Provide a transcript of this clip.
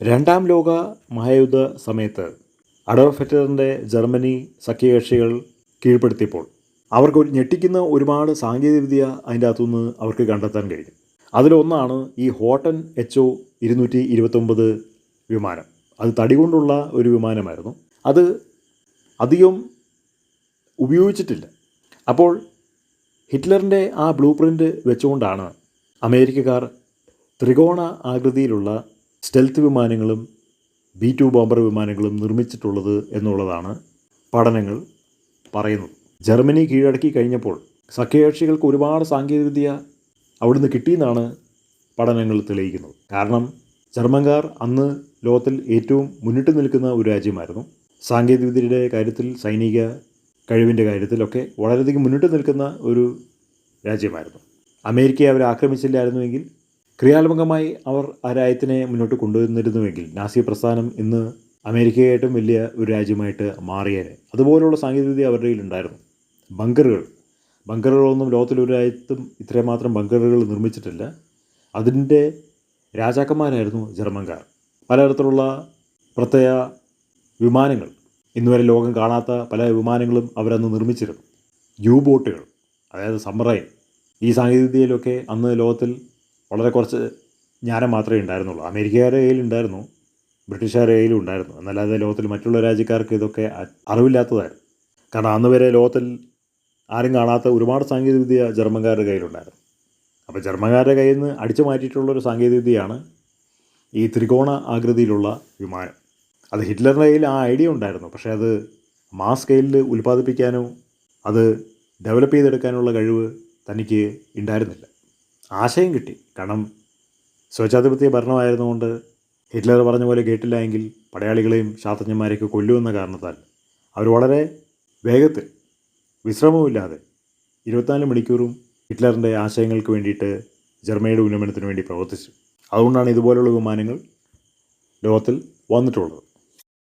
രണ്ടാം ലോക മഹായുദ്ധ സമയത്ത് അഡോൾഫ് ഹിറ്റ്ലറിന്റെ ജർമ്മനി സഖ്യകക്ഷികൾ കീഴ്പ്പെടുത്തിയപ്പോൾ അവർക്ക് ഒരു ഞെട്ടിക്കുന്ന ഒരുപാട് സാങ്കേതികവിദ്യ അതിന്റെ അകത്തുനിന്ന് അവർക്ക് കണ്ടെത്താൻ കഴിഞ്ഞു. അതിലൊന്നാണ് ഈ ഹോട്ടൻ എച്ച് ഒ ഇരുന്നൂറ്റി ഇരുപത്തൊമ്പത് വിമാനം. അത് തടി കൊണ്ടുള്ള ഒരു വിമാനമായിരുന്നു. അത് അധികം ഉപയോഗിച്ചിട്ടില്ല. അപ്പോൾ ഹിറ്റ്ലറിന്റെ ആ ബ്ലൂ പ്രിന്റ് വെച്ചുകൊണ്ടാണ് അമേരിക്കക്കാർ ത്രികോണ ആകൃതിയിലുള്ള സ്റ്റെൽത്ത് വിമാനങ്ങളും ബി ടു ബോംബർ വിമാനങ്ങളും നിർമ്മിച്ചിട്ടുള്ളത് എന്നുള്ളതാണ് പഠനങ്ങൾ പറയുന്നത്. ജർമ്മനി കീഴടക്കി കഴിഞ്ഞപ്പോൾ സഖ്യകക്ഷികൾക്ക് ഒരുപാട് സാങ്കേതികവിദ്യ അവിടുന്ന് കിട്ടിയെന്നാണ് പഠനങ്ങൾ തെളിയിക്കുന്നത്. കാരണം ജർമ്മൻകാർ അന്ന് ലോകത്തിൽ ഏറ്റവും മുന്നിട്ട് നിൽക്കുന്ന ഒരു രാജ്യമായിരുന്നു. സാങ്കേതികവിദ്യയുടെ കാര്യത്തിൽ സൈനിക കഴിവിന്റെ കാര്യത്തിലൊക്കെ വളരെയധികം മുന്നിട്ട് നിൽക്കുന്ന ഒരു രാജ്യമായിരുന്നു. അമേരിക്കയെ അവർ ആക്രമിച്ചില്ലായിരുന്നുവെങ്കിൽ ക്രിയാത്മകമായി അവർ ആ രാജ്യത്തിനെ മുന്നോട്ട് കൊണ്ടുവന്നിരുന്നുവെങ്കിൽ നാസി പ്രസ്ഥാനം ഇന്ന് അമേരിക്കയായിട്ടും വലിയ ഒരു രാജ്യമായിട്ട് മാറിയേനെ. അതുപോലുള്ള സാങ്കേതികവിദ്യ അവരുടെ ഉണ്ടായിരുന്നു. ബങ്കറുകൾ. ബങ്കറുകളൊന്നും ലോകത്തിലൊരു രാജ്യത്തും ഇത്രമാത്രം ബങ്കറുകൾ നിർമ്മിച്ചിട്ടില്ല. അതിന്റെ രാജാക്കന്മാരായിരുന്നു ജർമ്മൻകാർ. പലതരത്തിലുള്ള പ്രത്യേക വിമാനങ്ങൾ. ഇന്നുവരെ ലോകം കാണാത്ത പല വിമാനങ്ങളും അവരന്ന് നിർമ്മിച്ചിരുന്നു. യു ബോട്ടുകൾ. അതായത് സബ്മറൈൻ. ഈ സാങ്കേതികവിദ്യയിലൊക്കെ അന്ന് ലോകത്തിൽ വളരെ കുറച്ച് ജ്ഞാനം മാത്രമേ ഉണ്ടായിരുന്നുള്ളൂ. അമേരിക്കക്കാരുടെ കയ്യിലുണ്ടായിരുന്നു ബ്രിട്ടീഷുകാരുടെ കയ്യിലും ഉണ്ടായിരുന്നു. എന്നല്ലാതെ ലോകത്തിൽ മറ്റുള്ള രാജ്യക്കാർക്ക് ഇതൊക്കെ അറിവില്ലാത്തതായിരുന്നു. കാരണം അന്ന് വരെ ലോകത്തിൽ ആരും കാണാത്ത ഒരുപാട് സാങ്കേതികവിദ്യ ജർമ്മൻകാരുടെ കയ്യിലുണ്ടായിരുന്നു. അപ്പോൾ ജർമ്മൻകാരുടെ കയ്യിൽ നിന്ന് അടിച്ചു മാറ്റിയിട്ടുള്ളൊരു സാങ്കേതികവിദ്യയാണ് ഈ ത്രികോണ ആകൃതിയിലുള്ള വിമാനം. അത് ഹിറ്റ്ലറിന്റെ കയ്യിൽ ആ ഐഡിയ ഉണ്ടായിരുന്നു. പക്ഷേ അത് മാസ് സ്കെയിലിൽ ഉൽപ്പാദിപ്പിക്കാനോ അത് ഡെവലപ്പ് ചെയ്തെടുക്കാനുള്ള കഴിവ് തനിക്ക് ഉണ്ടായിരുന്നില്ല. ആശയം കിട്ടി. കാരണം സ്വേച്ഛാധിപത്യ ഭരണമായിരുന്നുകൊണ്ട് ഹിറ്റ്ലർ പറഞ്ഞ പോലെ കേട്ടില്ല എങ്കിൽ പടയാളികളെയും ശാസ്ത്രജ്ഞന്മാരെയൊക്കെ കൊല്ലുമെന്ന കാരണത്താൽ അവർ വളരെ വേഗത്തിൽ വിശ്രമവുമില്ലാതെ ഇരുപത്തിനാല് മണിക്കൂറും ഹിറ്റ്ലറിന്റെ ആശയങ്ങൾക്ക് വേണ്ടിയിട്ട് ജർമ്മനിയുടെ ഉന്നമനത്തിന് വേണ്ടി പ്രവർത്തിച്ചു. അതുകൊണ്ടാണ് ഇതുപോലുള്ള വിമാനങ്ങൾ ലോകത്തിൽ വന്നിട്ടുള്ളത്.